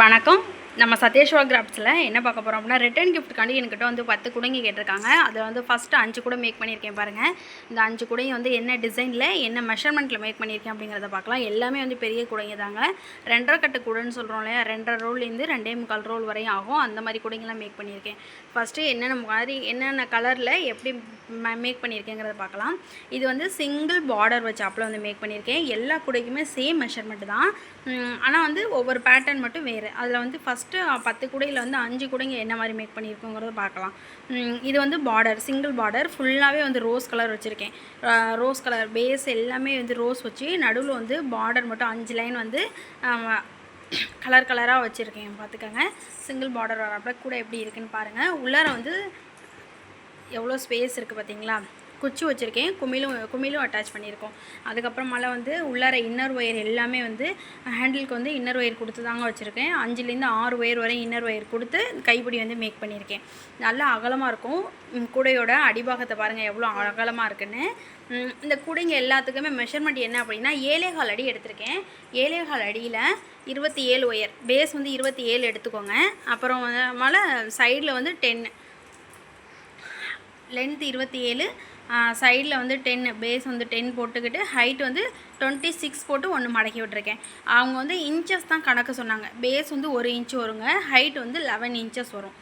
வணக்கம். நம்ம சத்யேஸ்வரா கிராஃப்ட்ஸில் என்ன பார்க்க போகிறோம் அப்படின்னா ரிட்டர்ன் கிஃப்ட்டுக்காண்டி என்கிட்ட வந்து பத்து குடைங்க கேட்டிருக்காங்க. அதில் வந்து ஃபஸ்ட்டு அஞ்சு கூட மேக் பண்ணியிருக்கேன் பாருங்கள் இந்த அஞ்சு குடையும் வந்து என்ன டிசைனில் என்ன மெஷர்மெண்ட்டில் மேக் பண்ணியிருக்கேன் அப்படிங்கிறத பார்க்கலாம். எல்லாமே வந்து பெரிய குடைங்க தாங்க. ரெண்டரை கட்டு குடைன்னு சொல்கிறோம் இல்லையா? ரெண்டரை ரோல்லேருந்து ரெண்டே முக்கால் ரோல் வரையும் ஆகும். அந்த மாதிரி குடைங்கெல்லாம் மேக் பண்ணியிருக்கேன். ஃபஸ்ட்டு என்னென்ன மாதிரி என்னென்ன கலரில் எப்படி மேக் பண்ணியிருக்கேங்கிறத பார்க்கலாம். இது வந்து சிங்கிள் பார்டர் வச்சு வந்து மேக் பண்ணியிருக்கேன். எல்லா குடைக்குமே சேம் மெஷர்மெண்ட் தான். ஆனால் வந்து ஒவ்வொரு பேட்டர்ன் மட்டும் வேறு. அதில் வந்து ஃபஸ்ட்டு பத்து குடையில் வந்து அஞ்சு குடைங்க என்ன மாதிரி மேக் பண்ணியிருக்கோங்கிறத பார்க்கலாம். இது வந்து பார்டர் சிங்கிள் பார்டர் ஃபுல்லாகவே வந்து ரோஸ் கலர் வச்சுருக்கேன். ரோஸ் கலர் பேஸ் எல்லாமே வந்து ரோஸ் வச்சு நடுவில் வந்து பார்டர் மட்டும் அஞ்சு லைன் வந்து கலர் கலராக வச்சுருக்கேன். பார்த்துக்கோங்க. சிங்கிள் பார்டர் வரப்போ கூட எப்படி இருக்குன்னு பாருங்கள் உள்ளார வந்து எவ்வளோ ஸ்பேஸ் இருக்குது பார்த்தீங்களா? குச்சி வச்சுருக்கேன். குமிழும் குமிழும் அட்டாச் பண்ணியிருக்கோம். அதுக்கப்புறமால வந்து உள்ளார இன்னர் ஒயர் எல்லாமே வந்து ஹேண்டிலுக்கு வந்து இன்னர் ஒயர் கொடுத்து தாங்க வச்சுருக்கேன். அஞ்சுலேருந்து ஆறு ஒயர் வரை இன்னர் ஒயர் கொடுத்து கைப்பிடி வந்து மேக் பண்ணியிருக்கேன். நல்லா அகலமாக இருக்கும். கூடையோட அடிபாகத்தை பாருங்கள் எவ்வளோ அகலமாக இருக்குன்னு. இந்த கூடைங்க எல்லாத்துக்குமே மெஷர்மெண்ட் என்ன அப்படின்னா ஏழேகால் அடி எடுத்திருக்கேன். ஏழேகால் அடியில் இருபத்தி ஏழு ஒயர் பேஸ் வந்து இருபத்தி ஏழு எடுத்துக்கோங்க. அப்புறம் மேலே சைடில் வந்து டென் லென்த் இருபத்தி ஏழு சைடில் வந்து டென் பேஸ் வந்து டென் போட்டுக்கிட்டு ஹைட் வந்து டுவெண்ட்டி சிக்ஸ் போட்டு ஒன்று மடக்கி விட்ருக்கேன் அவங்க வந்து இன்ச்சஸ் தான் கணக்கு சொன்னாங்க. பேஸ் வந்து ஒரு இன்ச் வருங்க ஹைட் வந்து லெவன் இன்ச்சஸ் வரும்.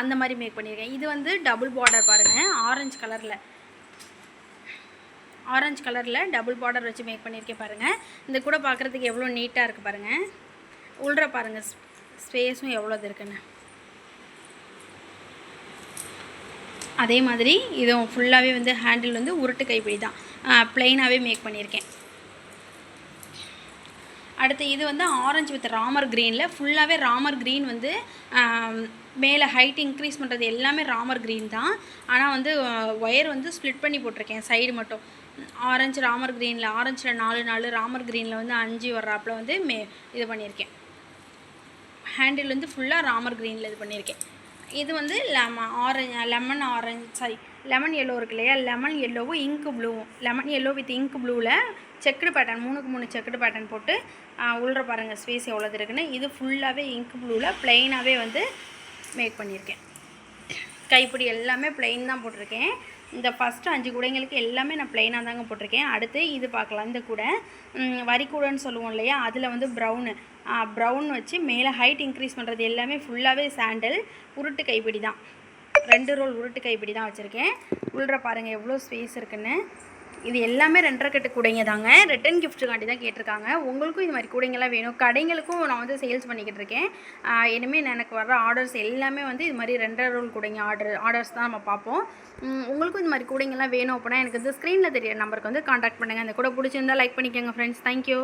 அந்த மாதிரி மேக் பண்ணியிருக்கேன். இது வந்து டபுள் பார்டர் பாருங்கள் ஆரஞ்சு கலரில் ஆரஞ்சு கலரில் டபுள் பார்டர் வச்சு மேக் பண்ணியிருக்கேன் பாருங்கள் இந்த கூட பார்க்குறதுக்கு எவ்வளோ நீட்டாக இருக்குது பாருங்கள் உள்ற பாருங்கள் ஸ்பேஸும் எவ்வளோ இருக்குன்னு. அதே மாதிரி இதுவும் ஃபுல்லாகவே வந்து ஹேண்டில் வந்து உருட்டு கைப்பிடி தான். ப்ளைனாகவே மேக் பண்ணியிருக்கேன். அடுத்து இது வந்து ஆரஞ்சு வித் ராமர் க்ரீனில் ஃபுல்லாகவே ராமர் க்ரீன் வந்து மேலே ஹைட் இன்க்ரீஸ் பண்ணுறது எல்லாமே ராமர் க்ரீன் தான். ஆனால் வந்து ஒயர் வந்து ஸ்ப்ளிட் பண்ணி போட்டிருக்கேன் சைடு மட்டும். ஆரஞ்சு ராமர் க்ரீனில் ஆரஞ்சில் நாலு நாலு ராமர் க்ரீனில் வந்து அஞ்சு வர்றாப்பில் வந்து மே இது பண்ணியிருக்கேன். ஹேண்டில் வந்து ஃபுல்லாக ராமர் க்ரீனில் இது பண்ணியிருக்கேன். இது வந்து lemon orange lemon orange sorry lemon yellow இருக்கு இல்லையா? லெமன் எல்லோவும் இங்கு ப்ளூவும் லெமன் எல்லோ வித் இங்கு ப்ளூவில் செக்குடு பேட்டர்ன் மூணுக்கு மூணு செக்குடு பேட்டர்ன் போட்டு ஆ, உள்ற பாருங்கள் ஸ்பேஸ் எவ்வளோது இருக்குன்னு. இது ஃபுல்லாகவே இங்கு ப்ளூவில் ப்ளைனாகவே வந்து மேக் பண்ணியிருக்கேன் கைப்பிடி எல்லாமே ப்ளைன் தான் போட்டிருக்கேன். இந்த ஃபஸ்ட்டு அஞ்சு கூடைங்களுக்கு எல்லாமே நான் ப்ளைனாக தாங்க போட்டிருக்கேன். அடுத்து இது பார்க்கலாம் இந்த கூடை. வரி கூடைன்னு சொல்லுவோம் இல்லையா? அதில் வந்து ப்ரௌனு ப்ரௌன் வச்சு மேலே ஹைட் இன்க்ரீஸ் பண்ணுறது எல்லாமே ஃபுல்லாகவே சாண்டல் உருட்டு கைப்பிடி தான். ரெண்டு ரோல் உருட்டு கைப்பிடி தான் வச்சுருக்கேன். உள்ற பாருங்கள் எவ்வளோ ஸ்பேஸ் இருக்குன்னு. இது எல்லாமே ரெண்டரை கட்டு கூடைங்க தாங்க. ரிட்டன் கிஃப்ட்டுக்காண்டி தான் கேட்டிருக்காங்க. உங்களுக்கும் இது மாதிரி கூடைங்கெல்லாம் வேணும். கடைங்களுக்கும் நான் வந்து சேல்ஸ் பண்ணிக்கிட்டு இருக்கேன். இனிமேல் எனக்கு வர ஆர்டர்ஸ் எல்லாமே வந்து இது மாதிரி ரெண்டரை ரோல் கூடைங்க ஆர்டர் ஆர்டர்ஸ் தான் நம்ம பார்ப்போம். உங்களுக்கும் இது மாதிரி கூடைங்கெல்லாம் வேணும் அப்படின்னா எனக்கு வந்து ஸ்க்ரீனில் தெரியிற நம்பருக்கு வந்து காண்டாக்ட் பண்ணுங்கள் அந்த கூட பிடிச்சிருந்தா லைக் பண்ணிக்கோங்க ஃப்ரெண்ட்ஸ் தேங்க்யூ